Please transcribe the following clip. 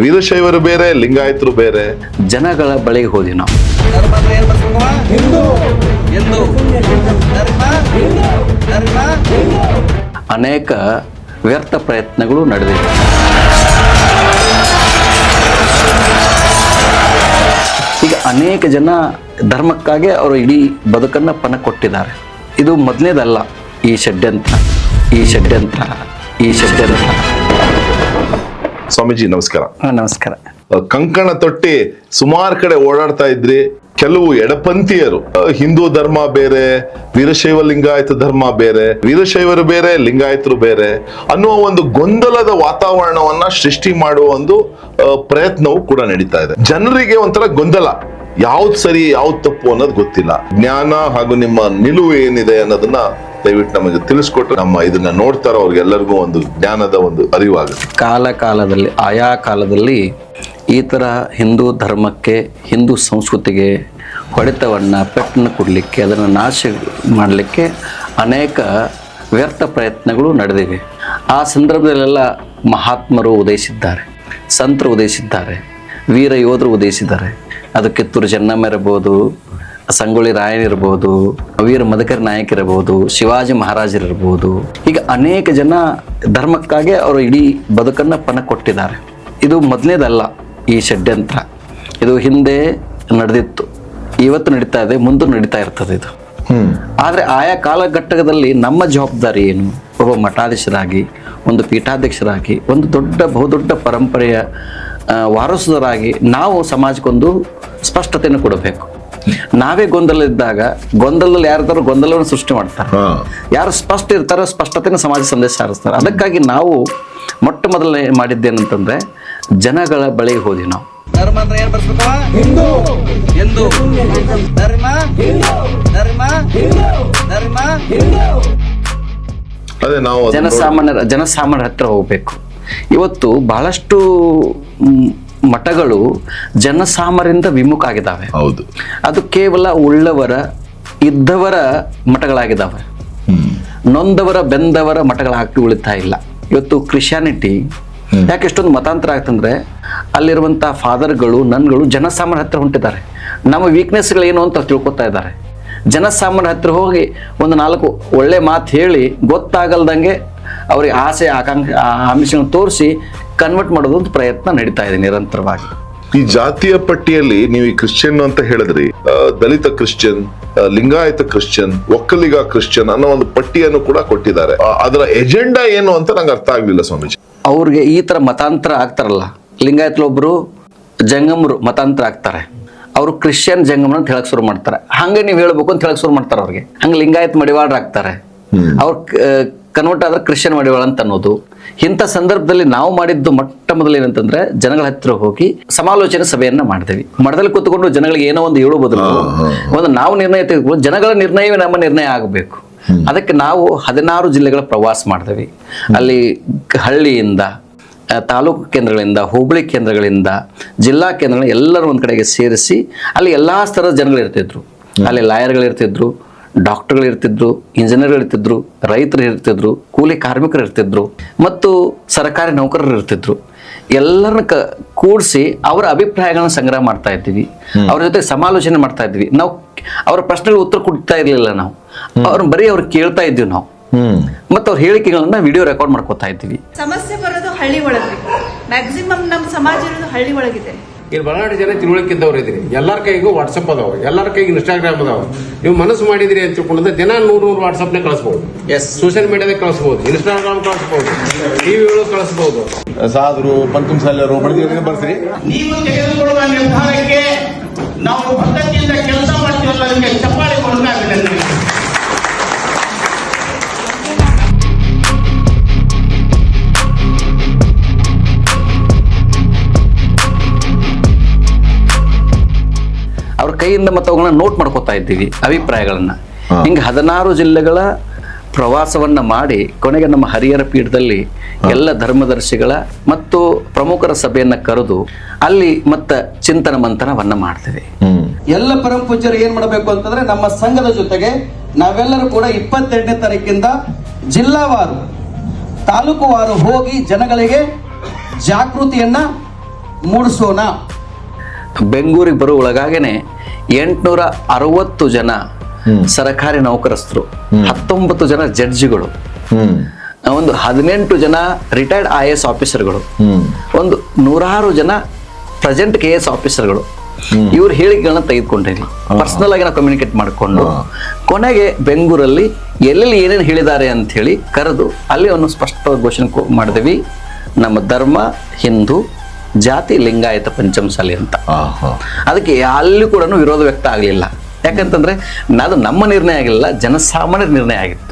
ವೀರಶೈವರು ಬೇರೆ ಲಿಂಗಾಯತರು ಬೇರೆ. ಜನಗಳ ಬಳಿಗೆ ಹೋದ್ವಿ ನಾವು. ಧರ್ಮ ಅಂದ್ರೆ ಏನ್ ಬರ್ಸ್ಬೇಕವ್ವ? ಹಿಂದೂ. ಧರ್ಮ ಧರ್ಮ ಅನೇಕ ವ್ಯರ್ಥ ಪ್ರಯತ್ನಗಳು ನಡೆದಿವೆ. ಈಗ ಅನೇಕ ಜನ ಧರ್ಮಕ್ಕಾಗಿ ಅವರು ಇಡೀ ಬದುಕನ್ನು ಪಣ ಕೊಟ್ಟಿದ್ದಾರೆ. ಇದು ಮೊದಲನೇದಲ್ಲ. ಈ ಷಡ್ಯಂತ್ರ. ಈ ಷಡ್ಯಂತ್ರ. ಈ ಷಡ್ಯಂತ್ರ. ಸ್ವಾಮೀಜಿ ನಮಸ್ಕಾರ. ನಮಸ್ಕಾರ. ಕಂಕಣ ತೊಟ್ಟಿ ಸುಮಾರು ಕಡೆ ಓಡಾಡ್ತಾ ಇದ್ರಿ ಕೆಲವು ಎಡಪಂಥೀಯರು. ಹಿಂದೂ ಧರ್ಮ ಬೇರೆ ವೀರಶೈವ ಲಿಂಗಾಯತ ಧರ್ಮ ಬೇರೆ ವೀರಶೈವರು ಬೇರೆ ಲಿಂಗಾಯತರು ಬೇರೆ ಅನ್ನುವ ಒಂದು ಗೊಂದಲದ ವಾತಾವರಣವನ್ನ ಸೃಷ್ಟಿ ಮಾಡುವ ಒಂದು ಪ್ರಯತ್ನವು ಕೂಡ ನಡೀತಾ ಇದೆ. ಜನರಿಗೆ ಒಂಥರ ಗೊಂದಲ. ಯಾವ್ದು ಸರಿ, ಯಾವ್ದು ತಪ್ಪು ಅನ್ನೋದು ಗೊತ್ತಿಲ್ಲ. ಜ್ಞಾನ ಹಾಗೂ ನಿಮ್ಮ ನಿಲುವು ಏನಿದೆ ಅನ್ನೋದನ್ನ ದಯವಿಟ್ಟು ನಮಗೆ ತಿಳಿಸ್ಕೊಟ್ಟು ನಮ್ಮ ಇದನ್ನ ನೋಡ್ತಾರೋ ಅವ್ರಿಗೆಲ್ಲರಿಗೂ ಒಂದು ಜ್ಞಾನದ ಒಂದು ಅರಿವಾಗುತ್ತೆ. ಕಾಲ ಕಾಲದಲ್ಲಿ, ಆಯಾ ಕಾಲದಲ್ಲಿ ಈ ಥರ ಹಿಂದೂ ಧರ್ಮಕ್ಕೆ, ಹಿಂದೂ ಸಂಸ್ಕೃತಿಗೆ ಹೊಡೆತವನ್ನು, ಪೆಟ್ಟನ್ನು ಕೊಡಲಿಕ್ಕೆ, ಅದನ್ನು ನಾಶ ಮಾಡಲಿಕ್ಕೆ ಅನೇಕ ವ್ಯರ್ಥ ಪ್ರಯತ್ನಗಳು ನಡೆದಿವೆ. ಆ ಸಂದರ್ಭದಲ್ಲೆಲ್ಲ ಮಹಾತ್ಮರು ಉದಯಿಸಿದ್ದಾರೆ, ಸಂತರು ಉದಯಿಸಿದ್ದಾರೆ, ವೀರ ಯೋಧರು ಉದಯಿಸಿದ್ದಾರೆ. ಅದು ಕಿತ್ತೂರು ಚೆನ್ನಮ್ಮ ಇರಬಹುದು ಸಂಗೊಳ್ಳಿ ರಾಯನಿರ್ಬೋದು ವೀರ ಮದಕರಿ ನಾಯಕ್ ಇರಬಹುದು ಶಿವಾಜಿ ಮಹಾರಾಜರಿರ್ಬೋದು ಈಗ ಅನೇಕ ಜನ ಧರ್ಮಕ್ಕಾಗಿ ಅವರು ಇಡೀ ಬದುಕನ್ನು ಪಣ ಕೊಟ್ಟಿದ್ದಾರೆ. ಇದು ಮೊದಲನೇದಲ್ಲ ಈ ಷಡ್ಯಂತ್ರ. ಇದು ಹಿಂದೆ ನಡೆದಿತ್ತು. ಇವತ್ತು ನಡೀತಾ ಇದೆ ಮುಂದೆ ನಡೀತಾ ಇರ್ತದೆ ಇದು. ಆದರೆ ಆಯಾ ಕಾಲಘಟ್ಟದಲ್ಲಿ ನಮ್ಮ ಜವಾಬ್ದಾರಿ ಏನು? ಒಬ್ಬ ಮಠಾಧೀಶರಾಗಿ ಒಂದು ಪೀಠಾಧ್ಯಕ್ಷರಾಗಿ ಒಂದು ದೊಡ್ಡ ಬಹುದೊಡ್ಡ ಪರಂಪರೆಯ ವಾರಸುದಾರಾಗಿ ನಾವು ಸಮಾಜಕ್ಕೊಂದು ಸ್ಪಷ್ಟತೆಯನ್ನು ಕೊಡಬೇಕು. ನಾವೇ ಗೊಂದಲ ಇದ್ದಾಗ ಗೊಂದಲದಲ್ಲಿ ಯಾರಾದರೂ ಗೊಂದಲವನ್ನು ಸೃಷ್ಟಿ ಮಾಡ್ತಾರೆ. ಯಾರು ಸ್ಪಷ್ಟ ಇರ್ತಾರೋ ಸ್ಪಷ್ಟತೆನ ಸಮಾಜ ಸಂದೇಶ ಸಾರಿಸ್ತಾರೆ. ಅದಕ್ಕಾಗಿ ನಾವು ಮೊಟ್ಟ ಮೊದಲನೇ ಮಾಡಿದ್ದೇನಂತಂದ್ರೆ ಜನಗಳ ಬಳಿಗೆ ಹೋದ್ವಿ ನಾವು. ಧರ್ಮ ಅಂದ್ರೆ ಏನ್ ಬರ್ಸ್ಬೇಕವ್ವ? ಹಿಂದೂ. ಧರ್ಮ. ಧರ್ಮ. ಧರ್ಮ. ಅದೇ ನಾವು ಜನಸಾಮಾನ್ಯರ ಜನಸಾಮಾನ್ಯರ ಹತ್ರ ಹೋಗಬೇಕು. ಇವತ್ತು ಬಹಳಷ್ಟು ಮಠಗಳು ಜನಸಾಮರಿಂದ ವಿಮುಖ ಆಗಿದ್ದಾವೆ ಹೌದು. ಅದು ಕೇವಲ ಉಳ್ಳವರ ಇದ್ದವರ ಮಠಗಳಾಗಿದ್ದಾವೆ. ನೊಂದವರ ಬೆಂದವರ ಮಠಗಳಾಗಿ ಉಳಿತಾ ಇಲ್ಲ. ಇವತ್ತು ಕ್ರಿಶ್ಚಿಯಾನಿಟಿ ಯಾಕೆ ಎಷ್ಟೊಂದು ಮತಾಂತರ ಆಗ್ತಂದ್ರೆ ಅಲ್ಲಿರುವಂಥ ಫಾದರ್ಗಳು ನನ್ಗಳು ಜನಸಾಮಾನ್ಯ ಹತ್ರ ಹೊಂಟಿದ್ದಾರೆ. ನಮ್ಮ ವೀಕ್ನೆಸ್ಗಳು ಏನು ಅಂತ ತಿಳ್ಕೊತಾ ಇದ್ದಾರೆ. ಜನಸಾಮಾನ್ಯ ಹತ್ರ ಹೋಗಿ ಒಂದು ನಾಲ್ಕು ಒಳ್ಳೆ ಮಾತು ಹೇಳಿ ಗೊತ್ತಾಗಲ್ದಂಗೆ ಅವ್ರಿಗೆ ಆಸೆ ಆಕಾಂಕ್ಷೆ ಆಮಿಷಗಳನ್ನು ತೋರಿಸಿ ಕನ್ವರ್ಟ್ ಮಾಡೋದು ಅಂತ ಪ್ರಯತ್ನ ನಡೀತಾ ಇದೆ ನಿರಂತರವಾಗಿ. ಈ ಜಾತಿಯ ಪಟ್ಟಿಯಲ್ಲಿ ನೀವು ಈ ಕ್ರಿಶ್ಚಿಯನ್ ಅಂತ ಹೇಳಿದ್ರಿ. Dalit Christian Lingayat Christian Vokkaliga Christian ಅನ್ನೋ ಒಂದು ಪಟ್ಟಿಯನ್ನು ಕೂಡ ಕೊಟ್ಟಿದ್ದಾರೆ. ಅದರ ಎಜೆಂಡಾ ಏನು ಅಂತ ನಂಗೆ ಅರ್ಥ ಆಗ್ಲಿಲ್ಲ ಸ್ವಾಮೀಜಿ. ಅವ್ರಿಗೆ ಈ ತರ ಮತಾಂತರ ಆಗ್ತಾರಲ್ಲ. ಲಿಂಗಾಯತ್ಲೊಬ್ರು ಜಂಗಮರು ಮತಾಂತರ ಆಗ್ತಾರೆ. ಅವರು ಕ್ರಿಶ್ಚಿಯನ್ ಜಂಗಮ ಅಂತ ಹೇಳಕ್ ಶುರು ಮಾಡ್ತಾರೆ. ಹಂಗೆ ನೀವು ಹೇಳ್ಬೇಕು ಅಂತ ಹೇಳಕ್ ಶುರು ಮಾಡ್ತಾರೆ ಅವ್ರಿಗೆ. ಹಂಗೆ ಲಿಂಗಾಯತ್ ಮಡಿವಾಡ್ರ ಆಗ್ತಾರೆ ಅವ್ರು ಕನ್ವರ್ಟ್ ಆದ್ರೆ ಕ್ರಿಶ್ಚಿಯನ್ ಮಾಡಿವಳ ಅಂತ ಅನ್ನೋದು. ಇಂಥ ಸಂದರ್ಭದಲ್ಲಿ ನಾವು ಮಾಡಿದ್ದು ಮೊಟ್ಟ ಮೊದಲು ಏನಂತಂದ್ರೆ ಜನಗಳ ಹತ್ತಿರ ಹೋಗಿ ಸಮಾಲೋಚನೆ ಸಭೆಯನ್ನ ಮಾಡಿದ್ವಿ ಮಠದಲ್ಲಿ ಕೂತ್ಕೊಂಡು ಜನಗಳಿಗೆ ಏನೋ ಒಂದು ಹೇಳೋ ಬದಲು ಒಂದು ನಾವು ನಿರ್ಣಯ ತೆಗೆದುಕೊಂಡು ಜನಗಳ ನಿರ್ಣಯವೇ ನಮ್ಮ ನಿರ್ಣಯ ಆಗಬೇಕು. ಅದಕ್ಕೆ ನಾವು ಹದಿನಾರು ಜಿಲ್ಲೆಗಳ ಪ್ರವಾಸ ಮಾಡಿದ್ವಿ ಅಲ್ಲಿ ಹಳ್ಳಿಯಿಂದ ತಾಲೂಕು ಕೇಂದ್ರಗಳಿಂದ ಹೋಬಳಿ ಕೇಂದ್ರಗಳಿಂದ ಜಿಲ್ಲಾ ಕೇಂದ್ರಗಳ ಎಲ್ಲರೂ ಒಂದು ಕಡೆಗೆ ಸೇರಿಸಿ ಅಲ್ಲಿ ಎಲ್ಲಾ ಸ್ತರದ ಜನಗಳು ಇರ್ತಿದ್ರು ಅಲ್ಲಿ ಲಾಯರ್ಗಳು ಇರ್ತಿದ್ರು ಡಾಕ್ಟರ್ಗಳು ಇರ್ತಿದ್ರು ಇಂಜಿನಿಯರ್ಗಳು ಇರ್ತಿದ್ರು ರೈತರು ಇರ್ತಿದ್ರು ಕೂಲಿ ಕಾರ್ಮಿಕರು ಇರ್ತಿದ್ರು ಮತ್ತು ಸರ್ಕಾರಿ ನೌಕರರು ಇರ್ತಿದ್ರು. ಎಲ್ಲರನ್ನ ಕ ಕೂಡಿಸಿ ಅವರ ಅಭಿಪ್ರಾಯಗಳನ್ನ ಸಂಗ್ರಹ ಮಾಡ್ತಾ ಇದ್ವಿ ಅವ್ರ ಜೊತೆ ಸಮಾಲೋಚನೆ ಮಾಡ್ತಾ ಇದ್ವಿ ನಾವು ಅವರ ಪ್ರಶ್ನೆಗಳಿಗೆ ಉತ್ತರ ಕೊಡ್ತಾ ಇರಲಿಲ್ಲ ನಾವು. ಅವ್ರನ್ನ ಬರೀ ಅವ್ರು ಕೇಳ್ತಾ ಇದ್ವಿ ನಾವು. ಮತ್ತು ಅವ್ರ ಹೇಳಿಕೆಗಳನ್ನ ವಿಡಿಯೋ ರೆಕಾರ್ಡ್ ಮಾಡ್ಕೋತಾ ಇದ್ವಿ ಸಮಸ್ಯೆ ಬರೋದು ಹಳ್ಳಿ ಒಳಗೆ. ಮ್ಯಾಕ್ಸಿಮಮ್ ನಮ್ಮ ಸಮಾಜ ಇರೋದು ಹಳ್ಳಿ ಒಳಗಿದೆ. ಇಲ್ಲಿ ಬಳ್ಳಾರಿ ಜನ ತಿಳುವಳಿಕೆ ಇದ್ದವ್ರು ಇದ್ರಿ. ಎಲ್ಲರ ಕೈಗೂ ವಾಟ್ಸಪ್ ಅದಾವ ಎಲ್ಲರ ಕೈಗೂ ಇನ್ಸ್ಟಾಗ್ರಾಮ್ ಅದಾವ ನೀವು ಮನಸ್ಸು ಮಾಡಿದ್ರಿ ಅಂತ ತಿಳ್ಕೊಂಡ್ರೆ ದಿನ ನೂರು ನೂರು ವಾಟ್ಸಪ್ನೇ ಕಳಿಸ್ಬೋದು. ಎಸ್ ಸೋಷಿಯಲ್ ಮೀಡಿಯಾದಾಗ ಕಳಿಸ್ಬೋದು. ಇನ್ಸ್ಟಾಗ್ರಾಮ್ ಕಳಿಸ್ಬೋದು. ಟಿವಿಗಳು ಕಳಿಸ್ಬೋದು. ಸಾಧುರು ಪಂಚಮಸಾಲ್ಯರು ಬಡದಿಗಳಿಗೆ ಬರ್ತೀರಿ. ನೀವು ತೆಗೆದುಕೊಳ್ಳುವ ನಿರ್ಧಾರಕ್ಕೆ ನಾವು ಪದ್ಧತಿಯಿಂದ ಕೆಲಸ ಮಾಡ್ತೀವಲ್ಲ ಅದಕ್ಕೆ ಚಪ್ಪಾಳೆ ಕೊಡಬೇಕಾಗಿದೆ ಕೈಯಿಂದ ಮತ್ತೆ ಅವುಗಳನ್ನ ನೋಟ್ ಮಾಡ್ಕೋತಾ ಇದ್ದೀವಿ ಅಭಿಪ್ರಾಯಗಳನ್ನ. ಹಿಂಗೆ ಹದಿನಾರು ಜಿಲ್ಲೆಗಳ ಪ್ರವಾಸವನ್ನ ಮಾಡಿ ಕೊನೆಗೆ ನಮ್ಮ ಹರಿಹರ ಪೀಠದಲ್ಲಿ ಎಲ್ಲ ಧರ್ಮದರ್ಶಿಗಳ ಮತ್ತು ಪ್ರಮುಖರ ಸಭೆಯನ್ನ ಕರೆದು ಅಲ್ಲಿ ಮತ್ತ ಚಿಂತನ ಮಂಥನವನ್ನ ಮಾಡ್ತೇವೆ. ಎಲ್ಲ ಪರಮ ಪೂಜ್ಯರು ಏನ್ ಮಾಡಬೇಕು ಅಂತಂದ್ರೆ ನಮ್ಮ ಸಂಘದ ಜೊತೆಗೆ ನಾವೆಲ್ಲರೂ ಕೂಡ ಇಪ್ಪತ್ತೆಂಟನೇ ತಾರೀಕಿಂದ ಜಿಲ್ಲಾವಾರು ತಾಲೂಕುವಾರು ಹೋಗಿ ಜನಗಳಿಗೆ ಜಾಗೃತಿಯನ್ನ ಮೂಡಿಸೋಣ. ಬೆಂಗಳೂರಿಗೆ ಬರೋ ಒಳಗಾಗೇನೆ ಎಂಟುನೂರ ಅರವತ್ತು ಜನ ಸರಕಾರಿ ನೌಕರಸ್ಥರು ಹತ್ತೊಂಬತ್ತು ಜನ ಜಡ್ಜ್ಗಳು ಒಂದು ಹದಿನೆಂಟು ಜನ ರಿಟೈರ್ಡ್ ಐ ಎಸ್ ಆಫೀಸರ್ಗಳು ಒಂದು ನೂರಾರು ಜನ ಪ್ರೆಸೆಂಟ್ ಕೆ ಎಸ್ ಆಫೀಸರ್ಗಳು ಇವ್ರ ಹೇಳಿಕೆಗಳನ್ನ ತೆಗೆದುಕೊಂಡಿರಿ ಪರ್ಸನಲ್ ಆಗಿ ನಾವು ಕಮ್ಯುನಿಕೇಟ್ ಮಾಡಿಕೊಂಡು ಕೊನೆಗೆ ಬೆಂಗಳೂರಲ್ಲಿ ಎಲ್ಲೆಲ್ಲಿ ಏನೇನು ಹೇಳಿದ್ದಾರೆ ಅಂತ ಹೇಳಿ ಕರೆದು ಅಲ್ಲಿ ಒಂದು ಸ್ಪಷ್ಟವಾದ ಘೋಷಣೆ ಮಾಡಿದ್ವಿ. ನಮ್ಮ ಧರ್ಮ ಹಿಂದೂ ಜಾತಿ ಲಿಂಗಾಯತ ಪಂಚಮಸಾಲಿ ಅಂತ. ಅದಕ್ಕೆ ಅಲ್ಲಿ ಕೂಡ ವಿರೋಧ ವ್ಯಕ್ತ ಆಗಲಿಲ್ಲ. ಯಾಕಂತಂದ್ರೆ ಅದು ನಮ್ಮ ನಿರ್ಣಯ ಆಗಿಲ್ಲ ಜನಸಾಮಾನ್ಯರ ನಿರ್ಣಯ ಆಗಿದೆ